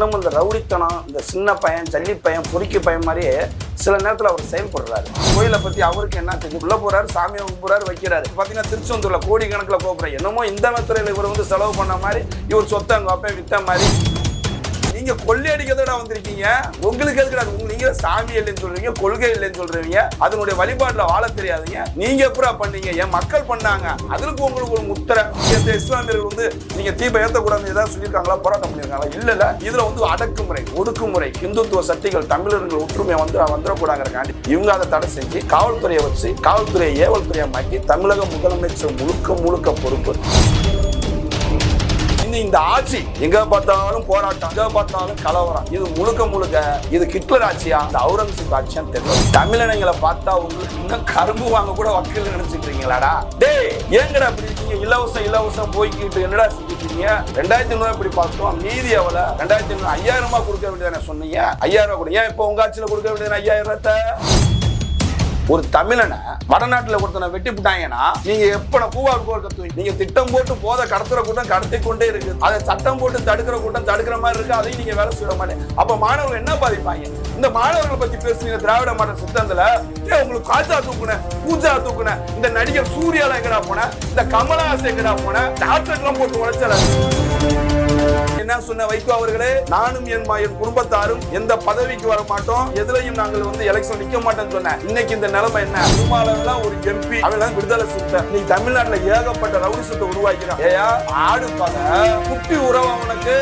இன்னும் இந்த ரவுடித்தனம் இந்த சின்ன பையன் ஜல்லி பையன் பொறிக்கி பையன் மாதிரியே சில நேரத்தில் அவர் செயல்படுறாரு. கோயிலை பற்றி அவருக்கு என்ன தெரியும் உள்ள போகிறாரு சாமியை கும்பிட்றாரு வைக்கிறாரு. பார்த்தீங்கன்னா திருச்செந்தூரில் கோடிக்கணக்கில் கோபுரம் என்னமோ இந்த துறையில் இவர் வந்து செலவு பண்ண மாதிரி இவர் சொத்தை அங்கே அப்போ விற்ற மாதிரி நீங்க கொள்ளையடிக்கிறதோட வந்திருக்கீங்க. உங்களுக்கு எதுக்குடா அது? உங்க- நீங்க சாமி இல்லைன்னு சொல்றீங்க கொள்கை இல்லைன்னு சொல்றீங்க. அதனுடைய வழிபாட்டுல வாழ தெரியாதீங்க. நீங்க எப்படா பண்ணீங்க? என் மக்கள் பண்ணாங்க. அதற்கு உங்களுக்கு ஒரு முத்திரை. இந்த இஸ்லாமியர்கள் வந்து நீங்க தீப ஏற்றக்கூடாது ஏதாவது சொல்லியிருக்காங்களா? போராட்டம் பண்ணியிருக்காங்களா? இல்ல இல்ல. இதுல வந்து அடக்குமுறை ஒடுக்குமுறை இந்துத்துவ சக்திகள் தமிழர்கள் ஒற்றுமை வந்து வந்துடக்கூடாங்கிறக்காண்டி இவங்க அதை தடை செஞ்சு காவல்துறையை வச்சு காவல்துறையை ஏவல் துறையை மாற்றி தமிழக முதலமைச்சர் முழுக்க முழுக்க பொறுப்பு. இந்த ஆட்சி எங்க பார்த்தாலும் போராட்டம் எங்க பார்த்தாலும் கலவரம். இது முழுக்க முழுக்க இது ஹிட்லர் ஆட்சியா? இந்த அவுரங்கசீப் ஆட்சியான்னு தெரியல. தமிழனங்களை பார்த்தா உங்களுக்கு இன்னும் கரும்பு வாங்க கூட வக்கீல் நினைச்சிட்டு இருக்கீங்களாடா? டேய் ஏங்கடா இப்படி இருக்கீங்க? இலவசம் இலவசம் போய்க்கிட்டு என்னடா செஞ்சுட்டீங்க ரெண்டாயிரத்தி ஐநூறு இப்படி பார்த்தோம். மீதி எவ்வளவு ரெண்டாயிரத்தி ஐநூறு ஐயாயிரம் ரூபாய் கொடுக்க வேண்டியதானே சொன்னீங்க? ஐயாயிரம் ரூபாய் கூட ஏன் இப்போ உங்க ஆட்சியில் கொடுக்க வேண்டியது ஐயாயிரம் ரூபாய் ஒரு தமிழனை வடநாட்டுல ஒருத்தனை வெட்டி விட்டாங்கன்னா நீங்க எப்ப பூவா போர் கத்துவீங்க? நீங்க திட்டம் போட்டு போதை கடத்துற கூட்டம் கடத்தி கொண்டே இருக்கு. அதை சட்டம் போட்டு தடுக்கிற கூட்டம் தடுக்கிற மாதிரி இருக்கு. அதையும் நீங்க வேலை செய்ய மாட்டேன் அப்ப மாணவர்கள் என்ன பாதிப்பாங்க? இந்த மாணவர்களை பத்தி பேசுறீங்க திராவிட மாடல் சித்தத்துல உங்களுக்கு காஜா தூக்குன பூஜா தூக்குன இந்த நடிகர் சூர்யால எங்கடா போன? இந்த கமலஹாசன் எங்கடா போன? டாக்டர் போட்டு உழைச்சல. என்ன சொன்ன வைகோ அவர்களே? நானும் என் என் குடும்பத்தாரும் எந்த பதவிக்கு வர மாட்டோம். எதுலையும் நாங்கள் வந்து எலெக்ஷன் நிக்க மாட்டோம்னு சொன்னேன். இன்னைக்கு இந்த நிலைமை என்ன? திருமாவளவன் ஒரு எம்பி அவன் விடுதலை சித்த நீ தமிழ்நாட்டுல ஏகப்பட்ட ரவுடிசத்தை உருவாக்கிறான் ஏயா ஆடு பல குட்டி உறவு அவனுக்கு.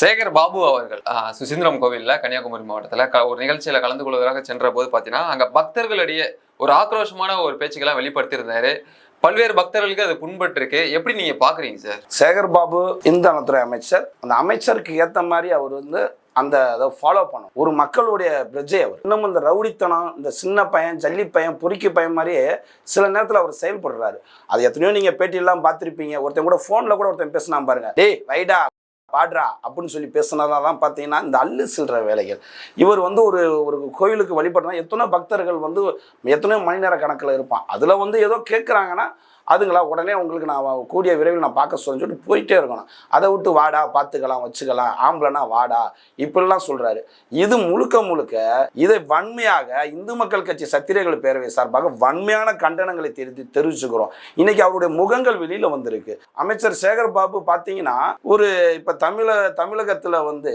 சேகர் பாபு அவர்கள் சுசீந்திரம் கோவில்ல கன்னியாகுமரி மாவட்டத்துல க- ஒரு நிகழ்ச்சியில கலந்து கொள்வதற்காக சென்ற போது பாத்தீங்கன்னா அங்க பக்தர்களிடையே ஒரு ஆக்ரோஷமான ஒரு பேச்சுக்கெல்லாம் வெளிப்படுத்தியிருந்தாரு. பல்வேறு பக்தர்களுக்கு அது புண்பட்டிருக்கு. எப்படி நீங்க பாக்குறீங்க சார்? சேகர் பாபு இந்தனத்துறை அமைச்சர். அந்த அமைச்சருக்கு ஏத்த மாதிரி அவர் வந்து அந்த அதை ஃபாலோ பண்ணும் ஒரு மக்களுடைய பிரஜை அவர். இன்னும் இந்த ரவுடித்தனம் இந்த சின்ன பையன் ஜல்லி பையன் பொறுக்கி பையன் மாதிரியே சில நேரத்தில் அவர் செயல்படுறாரு. அது எத்தனையோ நீங்கள் பேட்டியெல்லாம் பார்த்துருப்பீங்க. ஒருத்தன் கூட ஃபோனில் கூட ஒருத்தன் பேசினா பாருங்க. டேய் வைடா. பாடுறா அப்படின்னு சொல்லி பேசுனதான் பார்த்தீங்கன்னா இந்த அள்ளு சில்ற வேலைகள். இவர் வந்து ஒரு ஒரு கோயிலுக்கு வழிபடுறா எத்தனையோ பக்தர்கள் வந்து எத்தனையோ மணி நேர கணக்கில் இருப்பான். அதில் வந்து ஏதோ கேட்குறாங்கன்னா அதுங்களா உடனே உங்களுக்கு நான் கூடிய விரைவில் நான் பார்க்க சொல்லி சொல்லிட்டு போயிட்டே இருக்கணும். அதை விட்டு வாடா பார்த்துக்கலாம் வச்சுக்கலாம் ஆம்பளைனா வாடா இப்படிலாம் சொல்கிறாரு இது முழுக்க முழுக்க இதை வன்மையாக இந்து மக்கள் கட்சி சத்திரியர்கள் பேரவை சார்பாக வன்மையான கண்டனங்களை தெரிவி தெரிவிச்சுக்கிறோம். இன்னைக்கு அவருடைய முகங்கள் வெளியில் வந்திருக்கு. அமைச்சர் சேகர் பாபு பார்த்தீங்கன்னா ஒரு இப்போ தமிழ தமிழகத்தில் வந்து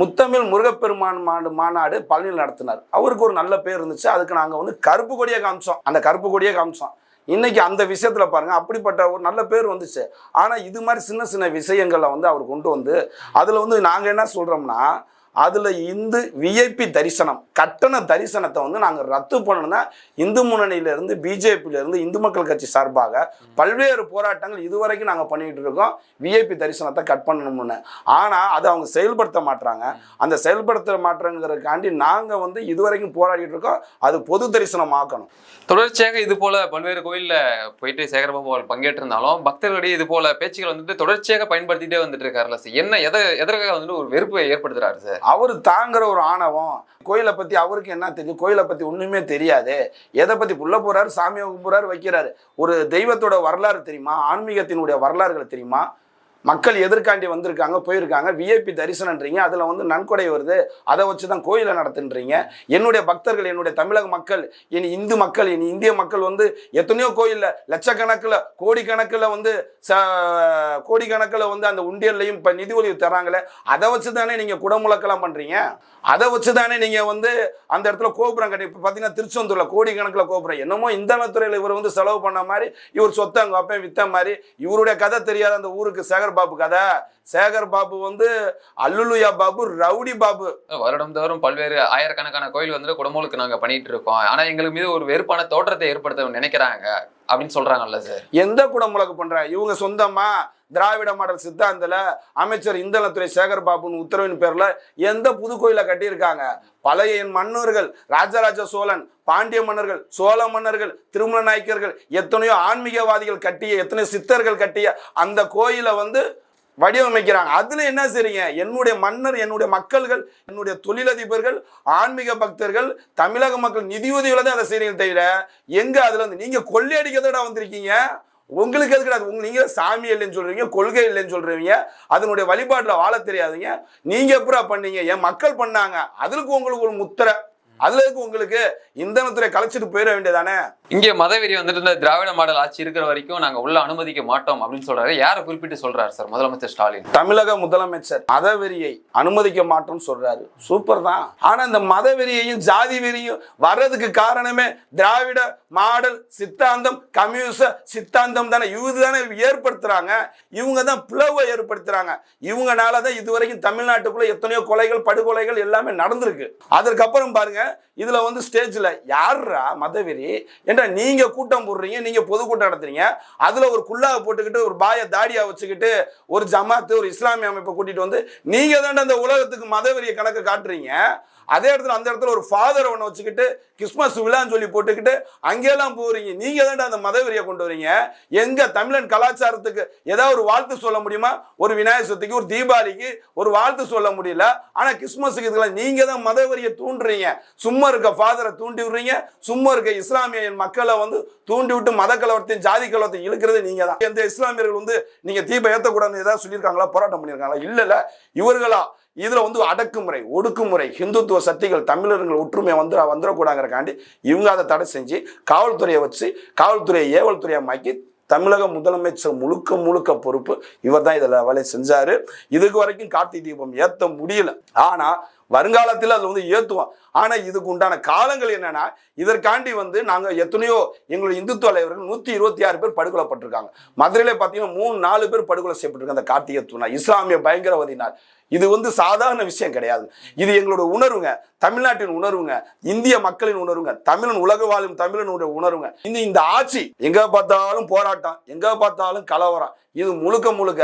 முத்தமிழ் முருகப்பெருமான் மாடு மாநாடு பழனியில் நடத்தினார். அவருக்கு ஒரு நல்ல பேர் இருந்துச்சு. அதுக்கு நாங்கள் வந்து கருப்பு கொடியை காமிச்சோம். அந்த கருப்பு கொடியை காமிச்சோம். இன்னைக்கு அந்த விஷயத்துல பாருங்க அப்படிப்பட்ட ஒரு நல்ல பேர் வந்துச்சு. ஆனா இது மாதிரி சின்ன சின்ன விஷயங்களை வந்து அவர் கொண்டு வந்து அதுல வந்து நாங்க என்ன சொல்றோம்னா அதில் இந்து விஐபி தரிசனம் கட்டண தரிசனத்தை வந்து நாங்கள் ரத்து பண்ணணும்னா இந்து முன்னணியிலேருந்து பிஜேபியிலேருந்து இந்து மக்கள் கட்சி சார்பாக பல்வேறு போராட்டங்கள் இதுவரைக்கும் நாங்கள் பண்ணிகிட்டு இருக்கோம். விஐபி தரிசனத்தை கட் பண்ணணும்னு. ஆனால் அதை அவங்க செயல்படுத்த மாட்டுறாங்க அந்த செயல்படுத்த மாற்றங்கிறதுக்காண்டி நாங்கள் வந்து இதுவரைக்கும் போராடிட்டு இருக்கோம். அது பொது தரிசனம் ஆக்கணும். தொடர்ச்சியாக இது போல பல்வேறு கோயிலில் போயிட்டு சேகரபாபு பங்கேற்றிருந்தாலும் பக்தர்களிடையே இது போல பேச்சுகள் வந்துட்டு தொடர்ச்சியாக பயன்படுத்திட்டே வந்துட்டு இருக்காருல்ல சார். என்ன எதை எதற்காக வந்துட்டு ஒரு வெறுப்பை ஏற்படுத்துறாரு சார்? அவர் தாங்குற ஒரு ஆணவம் கோயிலை பத்தி அவருக்கு என்ன தெரியும் கோயிலை பத்தி ஒண்ணுமே தெரியாது. எதை பத்தி புள்ள போறாரு சாமியை கும்புறாரு வைக்கிறாரு. ஒரு தெய்வத்தோட வரலாறு தெரியுமா? ஆன்மீகத்தினுடைய வரலாறுகள் தெரியுமா? மக்கள் எதிர்காண்டி வந்திருக்காங்க போயிருக்காங்க. விஐபி தரிசனன்றீங்க அதில் வந்து நன்கொடை வருது. அதை வச்சு தான் கோயிலை நடத்துன்றீங்க. என்னுடைய பக்தர்கள் என்னுடைய தமிழக மக்கள் என் இந்து மக்கள் என் இந்திய மக்கள் வந்து எத்தனையோ கோயிலில் லட்சக்கணக்கில் கோடிக்கணக்கில் வந்து ச கோடிக்கணக்கில் வந்து அந்த உண்டியல்லையும் இப்போ நிதி உதவி தராங்களே அதை வச்சு தானே நீங்கள் குடமுழக்கெல்லாம் பண்ணுறீங்க அதை வச்சு தானே நீங்கள் வந்து அந்த இடத்துல கோபுரம் கட்டி இப்போ பார்த்தீங்கன்னா திருச்செந்தூரில் கோடிக்கணக்கில் கோபுரம். என்னமோ இந்த இவர் வந்து செலவு பண்ண மாதிரி இவர் சொத்தை அங்கே அப்போ விற்ற மாதிரி இவருடைய கதை தெரியாத அந்த ஊருக்கு சேகர் பாபு கதை சேகர் பாபு வந்து அல்லுலுயா பாபு ரவுடி பாபு. வருடந்தோறும் பல்வேறு ஆயிரக்கணக்கான கோயில் வந்துட்டு குடமுழுக்கு நாங்க பண்ணிட்டு இருக்கோம். ஆனா எங்களுக்கு மீது ஒரு வெறுப்பான தோற்றத்தை ஏற்படுத்த நினைக்கிறாங்க அப்படின்னு சொல்றாங்கல்ல சார்? எந்த குடமுழக்கு பண்ற? இவங்க சொந்தமா திராவிட மாடல் சித்தாந்தல அமைச்சர் இந்தனத்துறை சேகர் பாபுன்னு உத்தரவின் பேர்ல எந்த புது கோயிலை கட்டியிருக்காங்க? பழைய என் மன்னர்கள் ராஜராஜ சோழன் பாண்டிய மன்னர்கள் சோழ மன்னர்கள் திருமல நாயக்கர்கள் எத்தனையோ ஆன்மீகவாதிகள் கட்டிய எத்தனையோ சித்தர்கள் கட்டிய அந்த கோயிலை வந்து வடிவமைக்கிறாங்க. அதுல என்ன செய்றீங்க? என்னுடைய மன்னர் என்னுடைய மக்கள்கள் என்னுடைய தொழிலதிபர்கள் ஆன்மீக பக்தர்கள் தமிழக மக்கள் நிதியுதவியில் தான் அதை செய்றீங்க தவிர எங்க அதுல வந்து நீங்க கொள்ளையடிக்கிறதோட வந்திருக்கீங்க? உங்களுக்கு எது கிடையாது உங்க நீங்க சாமி இல்லைன்னு சொல்றீங்க கொள்கை இல்லைன்னு சொல்றீங்க அதனுடைய வழிபாட்டுல வாழ தெரியாதீங்க. நீங்க எப்படா பண்ணீங்க? என் மக்கள் பண்ணாங்க. அதுக்கு உங்களுக்கு ஒரு முத்திரை. அதுல இருக்கு உங்களுக்கு இந்தனத்துறை கலைச்சிட்டு போயிட வேண்டியதானே இங்க மதவெறி வந்துட்டு இந்த திராவிட மாடல் ஆட்சி இருக்கிற வரைக்கும் நாங்க உள்ள அனுமதிக்க மாட்டோம் அப்படின்னு சொல்றாரு. யாரை குறிப்பிட்டு சொல்றாரு சார் முதலமைச்சர் ஸ்டாலின்? தமிழக முதலமைச்சர் மதவெறியை அனுமதிக்க மாட்டோம்னு சொல்றாரு. சூப்பர் தான். ஆனா இந்த மதவெறியையும் ஜாதி வெறியும் வர்றதுக்கு காரணமே திராவிட மாடல் சித்தாந்தம் கம்யூனிச சித்தாந்தம் தானே. இவங்க தானே ஏற்படுத்துறாங்க. இவங்க தான் பிளவை ஏற்படுத்துறாங்க. இவங்கனால தான் இதுவரைக்கும் தமிழ்நாட்டுக்குள்ள எத்தனையோ கொலைகள் படுகொலைகள் எல்லாமே நடந்திருக்கு. அதற்கப்புறம் பாருங்க இதுல வந்து ஸ்டேஜ்ல யாரா மதவெறி? ஏன்டா நீங்க கூட்டம் போடுறீங்க நீங்க பொதுக்கூட்டம் நடத்துறீங்க. அதுல ஒரு குல்லாவை போட்டுக்கிட்டு ஒரு பாய தாடியா வச்சுக்கிட்டு ஒரு ஜமாத்து ஒரு இஸ்லாமிய அமைப்பை கூட்டிட்டு வந்து நீங்க தாண்டா அந்த உலகத்துக்கு மதவெறிய கணக்கு காட்டுறீங்க. அதே இடத்துல அந்த இடத்துல ஒரு ஃபாதர் ஒன்று வச்சுக்கிட்டு கிறிஸ்மஸ் விழான்னு சொல்லி போட்டுக்கிட்டு அங்கெல்லாம் போறீங்க. நீங்க தாண்டா அந்த மதவெறியை கொண்டு வரீங்க. எங்க தமிழன் கலாச்சாரத்துக்கு ஏதாவது ஒரு வாழ்த்து சொல்ல முடியுமா? ஒரு விநாயகர் சதுர்த்திக்கு ஒரு தீபாவளிக்கு ஒரு வாழ்த்து சொல்ல முடியல. ஆனா கிறிஸ்மஸுக்கு இதுல நீங்க தான் மதவெறியை தூண்டுறீங்க. சும்மா இருக்க ஃபாதரை தூண்டி விடுறீங்க. சும்மா இருக்க இஸ்லாமிய மக்களை வந்து தூண்டி விட்டு மத கலவரத்தையும் ஜாதி கலவரத்தையும் இழுக்கிறது நீங்க தான். எந்த இஸ்லாமியர்கள் வந்து நீங்க தீபம் ஏத்தக்கூடாதுன்னு ஏதாவது சொல்லியிருக்காங்களா? போராட்டம் பண்ணியிருக்காங்களா? இல்ல இல்ல. இவர்களா இதுல வந்து அடக்குமுறை ஒடுக்குமுறை ஹிந்துத்துவ சக்திகள் தமிழர்கள் ஒற்றுமை வந்து வந்துடக்கூடாங்கிறக்காண்டி இவங்க அதை தடை செஞ்சு காவல்துறையை வச்சு காவல்துறையை ஏவல் துறையை மாக்கி தமிழக முதலமைச்சர் முழுக்க முழுக்க பொறுப்பு இவர் தான் இதில் வேலை செஞ்சாரு. இதுக்கு வரைக்கும் கார்த்திகை தீபம் ஏற்ற முடியல. ஆனா வருங்காலத்தில் அது வந்து ஏற்றுவோம் ஆனா இதுக்கு உண்டான காலங்கள் என்னன்னா இதற்காண்டி வந்து நாங்கள் எத்தனையோ எங்களுடைய இந்துத்துவ தலைவர்கள் நூத்தி இருபத்தி ஆறு பேர் படுகொலைப்பட்டிருக்காங்க மதுரையில பார்த்தீங்கன்னா மூணு நாலு பேர் படுகொலை செய்யப்பட்டிருக்காங்க அந்த கார்த்திகை தூணா. இஸ்லாமிய பயங்கரவாதினார் இது வந்து சாதாரண விஷயம் கிடையாது. இது எங்களோட உணர்வுங்க. தமிழ்நாட்டின் உணர்வுங்க. இந்திய மக்களின் உணர்வுங்க. தமிழன் உலக வாழும் தமிழனுடைய உணர்வுங்க. இந்த இந்த ஆட்சி எங்க பார்த்தாலும் போராட்டம் எங்க பார்த்தாலும் கலவரம். இது முழுக்க முழுக்க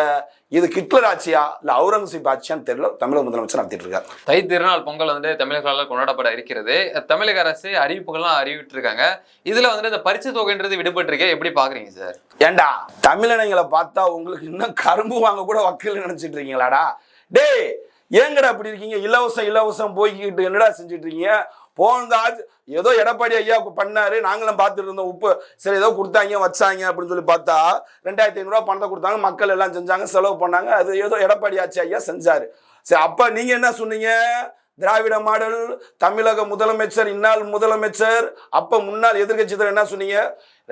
இது ஹிட்லர் ஆட்சியா இல்ல அவுரங்கசீப் ஆட்சியான்னு தெரியல தமிழக முதலமைச்சர் நடத்திட்டு இருக்காரு. தை திருநாள் பொங்கல் வந்து தமிழர்களால் காணப்பட இருக்கிறது. தமிழக அரசு அறிவிப்புகள்லாம் அறிவிட்டிருக்காங்க இதுல வந்து இந்த பரிசு தொகைன்றது விடுபட்டிருக்கே. எப்படி பாக்குறீங்க சார்? ஏண்டா தமிழனங்களை பார்த்தா உங்களுக்கு இன்னும் கரும்பு வாங்க கூட வக்கீல் நினைச்சிட்டு இருக்கீங்களாடா? டேய் ஏங்கடா அப்படி இருக்கீங்க? இலவசம் இலவசம் போய்கிட்டு என்னடா செஞ்சுட்டு இருக்கீங்க போங்க ஏதோ எடப்பாடி ஐயா பண்ணாரு. நாங்களும் பார்த்துட்டு இருந்தோம். உப்பு சரி ஏதோ கொடுத்தாங்க வச்சாங்க அப்படின்னு சொல்லி பார்த்தா ரெண்டாயிரத்தி ஐநூறுரூவா பணத்தை கொடுத்தாங்க. மக்கள் எல்லாம் செஞ்சாங்க செலவு பண்ணாங்க. அது ஏதோ எடப்பாடி ஆச்சு ஐயா செஞ்சாரு. சரி அப்ப நீங்க என்ன சொன்னீங்க? திராவிட மாடல் தமிழக முதலமைச்சர் இந்நாள் முதலமைச்சர். அப்ப முன்னாள் எதிர்க்கட்சி தலைவர் என்ன சொன்னீங்க?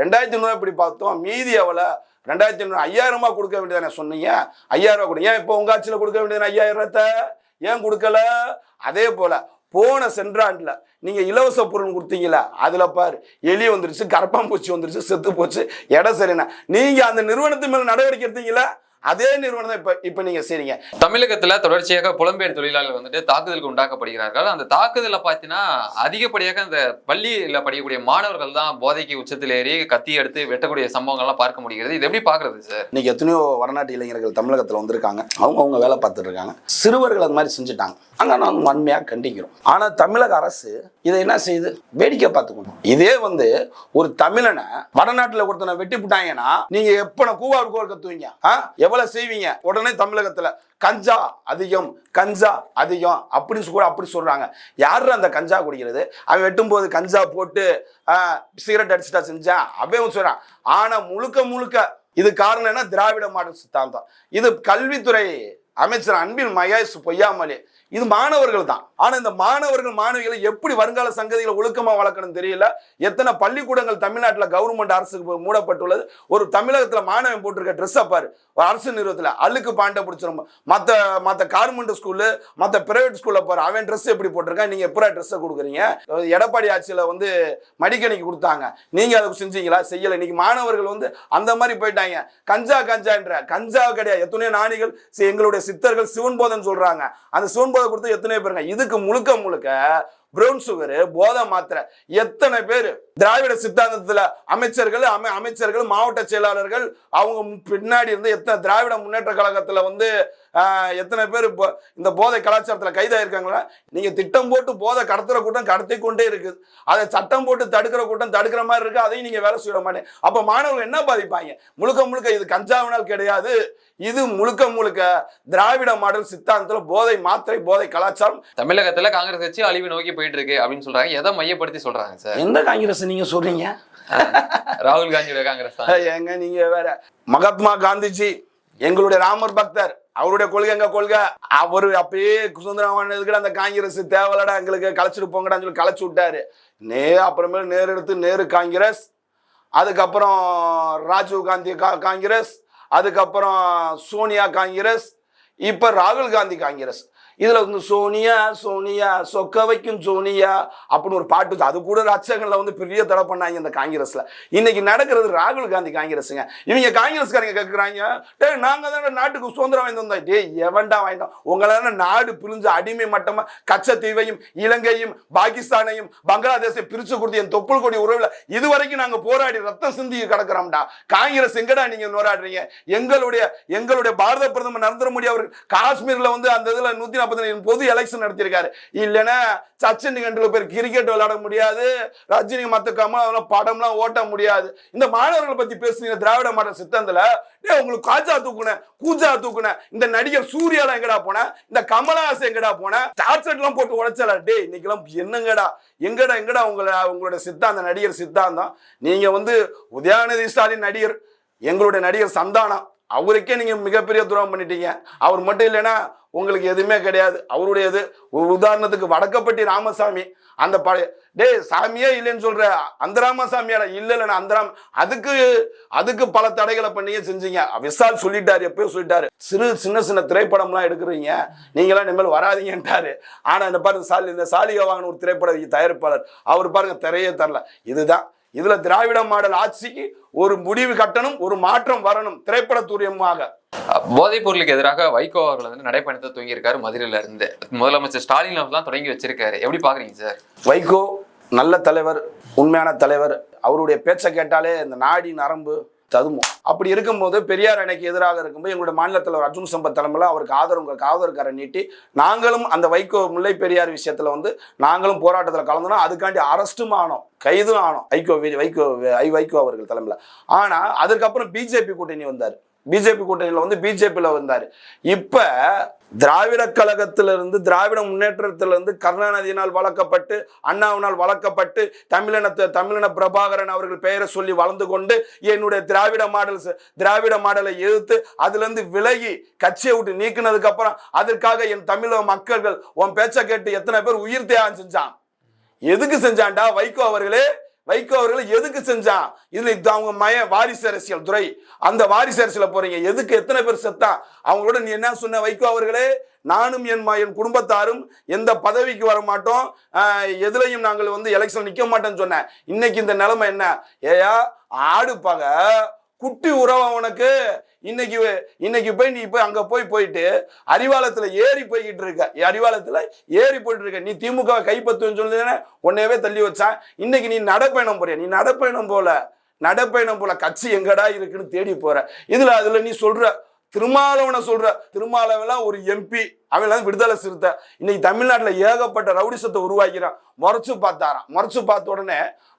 ரெண்டாயிரத்தி ஐநூறுவா இப்படி பார்த்தோம். மீதி அவளை ரெண்டாயிரத்தி ஐநூறு ஐயாயிரம் ரூபாய் கொடுக்க வேண்டியதானே சொன்னீங்க? ஐயாயிரம் ரூபாய் கொடுங்க. ஏன் இப்போ உங்க ஆட்சியில் கொடுக்க வேண்டியதானே ஐயாயிரம் ரூபாய் ஏன் கொடுக்கல? அதே போல போன சென்றாண்டில் நீங்கள் இலவச பொருள் கொடுத்தீங்களா அதில் பாரு எலி வந்துருச்சு கரப்பாம்பூச்சி வந்துருச்சு செத்து போச்சு இடம் சரிண்ணா நீங்கள் அந்த நிறுவனத்து மேலே நடவடிக்கை எடுத்தீங்களா அதே நிறுவனம் தான் இப்ப இப்ப நீங்க செய்றீங்க. தமிழகத்துல தொடர்ச்சியாக புலம்பெயர் தொழிலாளர்கள் வந்துட்டு தாக்குதலுக்கு உண்டாக்கப்படுகிறார்கள். அந்த தாக்குதல பார்த்தீங்கன்னா அதிகப்படியாக அந்த பள்ளியில படிக்கக்கூடிய மாணவர்கள் தான் போதைக்கு உச்சத்தில் ஏறி கத்தி எடுத்து வெட்டக்கூடிய சம்பவங்கள்லாம் பார்க்க முடிகிறது. இது எப்படி பாக்குறது சார் இன்னைக்கு எத்தனையோ வடநாட்டு இளைஞர்கள் தமிழகத்தில் வந்திருக்காங்க. அவங்க அவங்க வேலை பார்த்துட்டு இருக்காங்க சிறுவர்கள் அது மாதிரி செஞ்சுட்டாங்க. ஆனால் நான் வன்மையாக கண்டிக்கிறோம். ஆனால் தமிழக அரசு இதை என்ன செய்யுது? வேடிக்கை பார்த்துக்கணும். இதே வந்து ஒரு தமிழனை வடநாட்டில் ஒருத்தனை வெட்டி விட்டாங்கன்னா நீங்க எப்பன கூவா கோர் கத்துவீங்க எவ்வளவு செய்வீங்க? உடனே தமிழகத்துல கஞ்சா அதிகம் கஞ்சா அதிகம் அப்படின்னு கூட அப்படி சொல்றாங்க. யாரு அந்த கஞ்சா குடிக்கிறது? அவன் வெட்டும்போது கஞ்சா போட்டு சிகரெட் அடிச்சுட்டா செஞ்சான். அவன் சொல்றான் ஆனா முழுக்க முழுக்க இது காரணம் என்ன திராவிட மாடல் சித்தாந்தம். இது கல்வித்துறை அமைச்சர் அன்பின் மகேஷ் பொய்யாமலே இது மாணவர்கள் தான் ஆனா இந்த மாணவர்கள் மாணவிகளை எப்படி வருங்கால சங்கதிகளை ஒழுக்கமா வளர்க்கணும் தெரியல. எத்தனை பள்ளிக்கூடங்கள் தமிழ்நாட்டில் கவர்மெண்ட் அரசுக்கு மூடப்பட்டுள்ளது. ஒரு தமிழகத்துல மாணவன் போட்டிருக்க ட்ரெஸ் பாரு. ஒரு அரசு நிறுவனத்துல அழுக்கு பாண்டை பிடிச்சிரும். மத்த மத்த கார்மெண்ட் ஸ்கூலு மத்த பிரைவேட் ஸ்கூல்ல பாரு அவன் ட்ரெஸ் எப்படி போட்டிருக்கான்? நீங்க எப்படா ட்ரெஸ்ஸை கொடுக்குறீங்க? எடப்பாடி ஆட்சியில வந்து மடிக்கணிக்கு கொடுத்தாங்க. நீங்க அதை செஞ்சீங்களா? செய்யல. இன்னைக்கு மாணவர்கள் வந்து அந்த மாதிரி போயிட்டாங்க. கஞ்சா கஞ்சான்ற. கஞ்சா கிடையாது. எத்தனையோ நாணிகள் எங்களுடைய சித்தர்கள் சிவன் போதன் சொல்றாங்க. அந்த சிவன் போதை கொடுத்து எத்தனை பேருங்க இதுக்கு முழுக்க முழுக்க பிரவுன் சுகர் போதை மாத்திரை. எத்தனை பேர்? திராவிட சித்தாந்தத்தில் அமைச்சர்கள் அமை அமைச்சர்கள் மாவட்ட செயலாளர்கள் அவங்க பின்னாடி இருந்து எத்தனை திராவிட முன்னேற்ற கழகத்தில் வந்து எத்தனை பேர் இப்போ இந்த போதை கலாச்சாரத்தில் கைதாயிருக்காங்களா? நீங்கள் திட்டம் போட்டு போதை கடத்துகிற கூட்டம் கடத்தி கொண்டே இருக்குது அதை சட்டம் போட்டு தடுக்கிற கூட்டம் தடுக்கிற மாதிரி இருக்கு. அதையும் நீங்கள் வேலை செய்ய மாட்டேன் அப்போ மாணவர்கள் என்ன பாதிப்பாங்க? முழுக்க முழுக்க இது கஞ்சாவினால் கிடையாது. இது முழுக்க முழுக்க திராவிட மாடல் சித்தாந்தத்தில் போதை மாத்திரை போதை கலாச்சாரம். தமிழகத்தில் காங்கிரஸ் கட்சி அழிவு நோக்கி போய் போயிட்டு இருக்கு அப்படின்னு சொல்றாங்க. எதை மையப்படுத்தி சொல்றாங்க சார்? எந்த காங்கிரஸ் நீங்க சொல்றீங்க? ராகுல் காந்தியோட காங்கிரஸ் ஏங்க நீங்க வேற? மகாத்மா காந்திஜி எங்களுடைய ராமர் பக்தர் அவருடைய கொள்கை எங்க கொள்கை? அவரு அப்பயே சுதந்திரமானதுக்கு அந்த காங்கிரஸ் தேவையில்லடா எங்களுக்கு கலைச்சிட்டு போங்கடான்னு சொல்லி கலைச்சு விட்டாரு. நே அப்புறமேல் நேரு எடுத்து நேரு காங்கிரஸ் அதுக்கப்புறம் ராஜீவ் காந்தி கா காங்கிரஸ் அதுக்கப்புறம் சோனியா காங்கிரஸ் இப்போ ராகுல் காந்தி காங்கிரஸ். இதுல வந்து சோனியா சோனியா சொக்க வைக்கும் சோனியா அப்படின்னு ஒரு பாட்டு அது கூட ரச்சகன்ல வந்து பெரிய தடை பண்ணாங்க இந்த காங்கிரஸ்ல. இன்னைக்கு நடக்கிறது ராகுல் காந்தி காங்கிரஸுங்க இவங்க காங்கிரஸ்காரங்க கேட்குறாங்க டே நாங்கள் தானே நாட்டுக்கு சுதந்திரம் வாங்கி வந்தோம். டேய் எவன்டா வாங்கிட்டோம் உங்களால நாடு பிரிஞ்சு அடிமை மட்டமாக கச்சத்தீவையும் இலங்கையும் பாகிஸ்தானையும் பங்களாதேஷை பிரிச்சு கொடுத்து என் தொப்புள் கொடி உறவுல இதுவரைக்கும் நாங்க போராடி ரத்தம் சிந்தி கிடக்கிறோம்டா. காங்கிரஸ் எங்கடா நீங்க போராடுறீங்க எங்களுடைய எங்களுடைய பாரத பிரதமர் நரேந்திர மோடி அவர் காஷ்மீர்ல வந்து அந்த இதுல நூத்தி நாற்பத்தி பொது எலெக்ஷன் நடத்தியிருக்காரு. இல்லைன்னா சச்சின் கண்டுல பேர் கிரிக்கெட் விளையாட முடியாது. ரஜினி மத்த கமல் அதெல்லாம் படம்லாம் ஓட்ட முடியாது. இந்த மாணவர்களை பத்தி பேசுனீங்க திராவிட மாடல் சித்தந்தல டே உங்களுக்கு காஜா தூக்குன கூஜா தூக்குன இந்த நடிகர் சூர்யால எங்கடா போனேன் இந்த கமலஹாஸ் எங்கடா போன? சார்ஜெட் எல்லாம் போட்டு உடைச்சல. டே இன்னைக்கெல்லாம் என்னங்கடா? எங்கடா எங்கடா உங்களை உங்களோட சித்தாந்த நடிகர் சித்தாந்தம்? நீங்க வந்து உதயாநிதி ஸ்டாலின் நடிகர் எங்களுடைய நடிகர் சந்தானம். அவருக்கே நீங்க மிகப்பெரிய துரோகம் பண்ணிட்டீங்க. அவர் மட்டும் இல்லைன்னா உங்களுக்கு எதுவுமே கிடையாது. அவருடையது உதாரணத்துக்கு வடக்கப்பட்டி ராமசாமி. அந்த பழைய டேய் சாமியே இல்லைன்னு சொல்ற அந்த ராமசாமியாடா இல்லை இல்லைண்ணா அந்த ராம் அதுக்கு அதுக்கு பல தடைகளை பண்ணியே செஞ்சீங்க. விசால் சொல்லிட்டாரு எப்பயோ சொல்லிட்டாரு. சிறு சின்ன சின்ன திரைப்படம்லாம் எடுக்கிறீங்க. நீங்களாம் இனிமேல் வராதீங்கன்ட்டாரு. ஆனால் இந்த பாருங்க சாலி இந்த சாலிகா வாங்கின ஒரு திரைப்பட தயாரிப்பாளர். அவர் பாருங்க திரையே தரல. இதுதான் இதுல திராவிட மாடல் ஆட்சிக்கு ஒரு முடிவு கட்டணும் ஒரு மாற்றம் வரணும் திரைப்படத்துறையமாக. போதைப் பொருளுக்கு எதிராக வைகோ அவர்கள் வந்து நடைப்பயணத்தை துவங்கியிருக்காரு மதுரையில இருந்து. முதலமைச்சர் ஸ்டாலின் அவர்கள் தொடங்கி வச்சிருக்காரு. எப்படி பாக்குறீங்க சார்? வைகோ நல்ல தலைவர் உண்மையான தலைவர். அவருடைய பேச்சை கேட்டாலே இந்த நாடி நரம்பு ததுமும் அப்படி இருக்கும்போது பெரியார் அணைக்கு எதிராக இருக்கும்போது எங்களுடைய மாநில தலைவர் அர்ஜுன் சம்பத் தலைமையில் அவருக்கு ஆதரவு உங்களுக்கு நீட்டி நாங்களும் அந்த வைகோ முல்லை பெரியார் விஷயத்தில் வந்து நாங்களும் போராட்டத்தில் கலந்துனோம் அதுக்காண்டி அரஸ்ட்டும் ஆனோம் கைதும் ஆனோம் வைகோ வி- வைகோ ஐ வைகோ அவர்கள் தலைமையில். ஆனால் அதுக்கப்புறம் பிஜேபி கூட்டணி வந்தார். பிஜேபி கூட்டணியில் வந்து பிஜேபியில் வந்தார். இப்போ திராவிட கழகத்திலிருந்து திராவிட முன்னேற்றத்திலிருந்து கருணாநிதியினால் வளர்க்கப்பட்டு அண்ணாவினால் வளர்க்கப்பட்டு தமிழினத்தை தமிழின பிரபாகரன் அவர்கள் பெயரை சொல்லி வளர்ந்து கொண்டு என்னுடைய திராவிட மாடல் திராவிட மாடலை எதிர்த்து அதுலேருந்து விலகி கட்சியை விட்டு நீக்கினதுக்கு அப்புறம் அதற்காக என் தமிழக மக்கள்கள் உன் பேச்சை கேட்டு எத்தனை பேர் உயிர் தியாகம் செஞ்சான்? எதுக்கு செஞ்சான்டா வைகோ அவர்களே? வைகோ அவர்கள் எதுக்கு செஞ்சா? இதுல அவங்க மய வாரிசு அரசியல் துறை. அந்த வாரிசு அரசியல போறீங்க. எதுக்கு எத்தனை பேர் செத்தா? அவங்களோட நீ என்ன சொன்ன வைகோ அவர்களே? நானும் என் என் குடும்பத்தாரும் எந்த பதவிக்கு வர மாட்டோம் எதுலையும் நாங்கள் வந்து எலெக்ஷன் நிக்க மாட்டோம்னு சொன்னேன் இன்னைக்கு இந்த நிலைமை என்ன? ஏயா ஆடு குட்டி உறவா உனக்கு இன்னைக்கு இன்னைக்கு போய் நீ போய் அங்க போய் போயிட்டு அறிவாலயத்துல ஏறி போய்கிட்டு இருக்க. அறிவாலயத்துல ஏறி போயிட்டு இருக்க. நீ திமுக கைப்பற்றுன்னு சொல்லுதுன்னு உன்னையவே தள்ளி வச்சான். இன்னைக்கு நீ நடைப்பயணம் போறிய? நீ நடைப்பயணம் போல. நடைப்பயணம் போல கட்சி எங்கடா இருக்குன்னு தேடி போற. இதுல அதுல நீ சொல்ற திருமாவளவனை சொல்ற திருமாவளவன்லாம் ஒரு எம்பி அவன் விடுதலை சிறுத்தை. இன்னைக்கு தமிழ்நாட்டில் ஏகப்பட்ட ரவுடிசத்தை உருவாக்கிறான். முறைச்சு பார்த்தாராம். முறைச்சு பார்த்த உடனே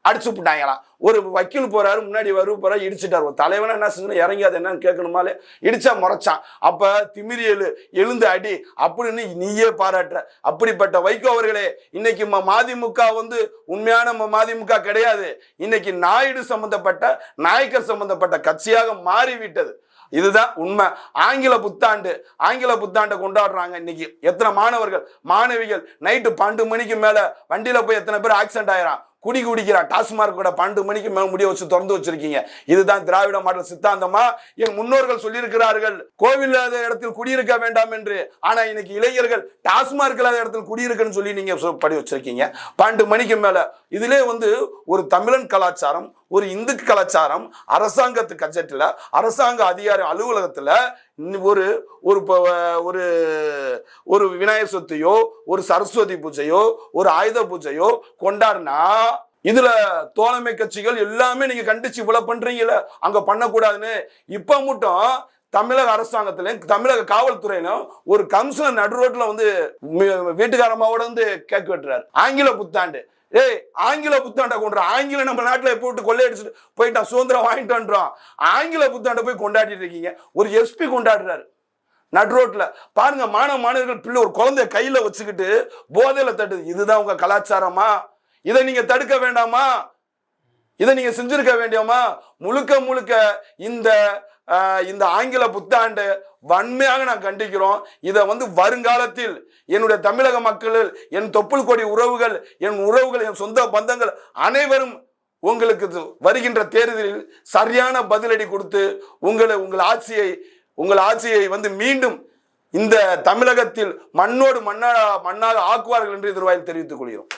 அடிச்சு விட்டாங்களாம் ஒரு வக்கீல் போறாரு முன்னாடி வரும் போறாரு இடிச்சுட்டார். ஒரு தலைவனை என்ன செஞ்சு இறங்கி என்னன்னு கேட்கணுமாலே இடிச்சா முறைச்சான். அப்ப திமிரி எழு எழுந்து அடி அப்படின்னு நீயே பாராட்டுற. அப்படிப்பட்ட வைகோ அவர்களே இன்னைக்கு ம- மதிமுக வந்து உண்மையான மதிமுக கிடையாது. இன்னைக்கு நாயுடு சம்பந்தப்பட்ட நாயக்கர் சம்பந்தப்பட்ட கட்சியாக மாறிவிட்டது. இதுதான் உண்மை. ஆங்கில புத்தாண்டு ஆங்கில புத்தாண்டை கொண்டாடுறாங்க இன்னைக்கு. எத்தனை மாணவர்கள் மாணவிகள் நைட்டு பன்னெண்டு மணிக்கு மேல வண்டியில போய் எத்தனை பேர் ஆக்சிடென்ட் ஆயிரான் குடி குடிக்கிறான். டாஸ்மார்க் கூட பன்னெண்டு மணிக்கு மேல முடிய வச்சு திறந்து வச்சிருக்கீங்க. இதுதான் திராவிட மாடல் சித்தாந்தமா? என் முன்னோர்கள் சொல்லியிருக்கிறார்கள் கோவில் இல்லாத இடத்தில் குடியிருக்க வேண்டாம் என்று. ஆனா இன்னைக்கு இளைஞர்கள் டாஸ்மார்க் இல்லாத இடத்தில் குடியிருக்குன்னு சொல்லி நீங்க சொ- படி வச்சிருக்கீங்க. பன்னெண்டு மணிக்கு மேல. இதுலேயே வந்து ஒரு தமிழன் கலாச்சாரம் ஒரு இந்து கலாச்சாரம் அரசாங்கத்து கட்சத்தில் அரசாங்க அதிகாரி அலுவலகத்தில் ஒரு ஒரு ஒரு ஒரு விநாயகர் சதுர்த்தியோ ஒரு சரஸ்வதி பூஜையோ ஒரு ஆயுத பூஜையோ கொண்டாடினா இதுல தோழமை கட்சிகள் எல்லாமே நீங்க கண்டிச்சு இவ்வளவு பண்றீங்கல்ல அங்க பண்ணக்கூடாதுன்னு. இப்ப மட்டும் தமிழக அரசாங்கத்திலையும் தமிழக காவல்துறையிலும் ஒரு கமிஷனர் நடு ரோட்ல வந்து வீட்டுக்காரமாவோட வந்து கேக் வெட்டுறாரு. ஆங்கில புத்தாண்டு. ஏய் ஆங்கில புத்தாண்டை கொண்டு ஆங்கில நம்ம நாட்டில் போட்டு கொள்ளையடிச்சுட்டு போயிட்டான் சுதந்திரம் வாங்கிட்டோன்றோம் ஆங்கில புத்தாண்டை போய் கொண்டாடிட்டு இருக்கீங்க. ஒரு எஸ்பி கொண்டாடுறாரு. நட்ரோட்ல பாருங்க மாணவ மாணவர்கள் பிள்ளை ஒரு குழந்தைய கையில வச்சுக்கிட்டு போதையில தட்டுது. இதுதான் உங்க கலாச்சாரமா? இதை நீங்க தடுக்க வேண்டாமா? இதை நீங்க செஞ்சிருக்க வேண்டியமா? முழுக்க முழுக்க இந்த இந்த ஆங்கில புத்தாண்டு வன்மையாக நான் கண்டிக்கிறோம். இதை வந்து வருங்காலத்தில் என்னுடைய தமிழக மக்கள் என் தொப்புள் கொடி உறவுகள் என் உறவுகள் என் சொந்த பந்தங்கள் அனைவரும் உங்களுக்கு வருகின்ற தேர்தலில் சரியான பதிலடி கொடுத்து உங்களை உங்கள் ஆட்சியை உங்கள் ஆட்சியை வந்து மீண்டும் இந்த தமிழகத்தில் மண்ணோடு மண்ணா மண்ணாக ஆக்குவார்கள் என்று எதிர்வாயில் தெரிவித்துக் கொள்கிறோம்.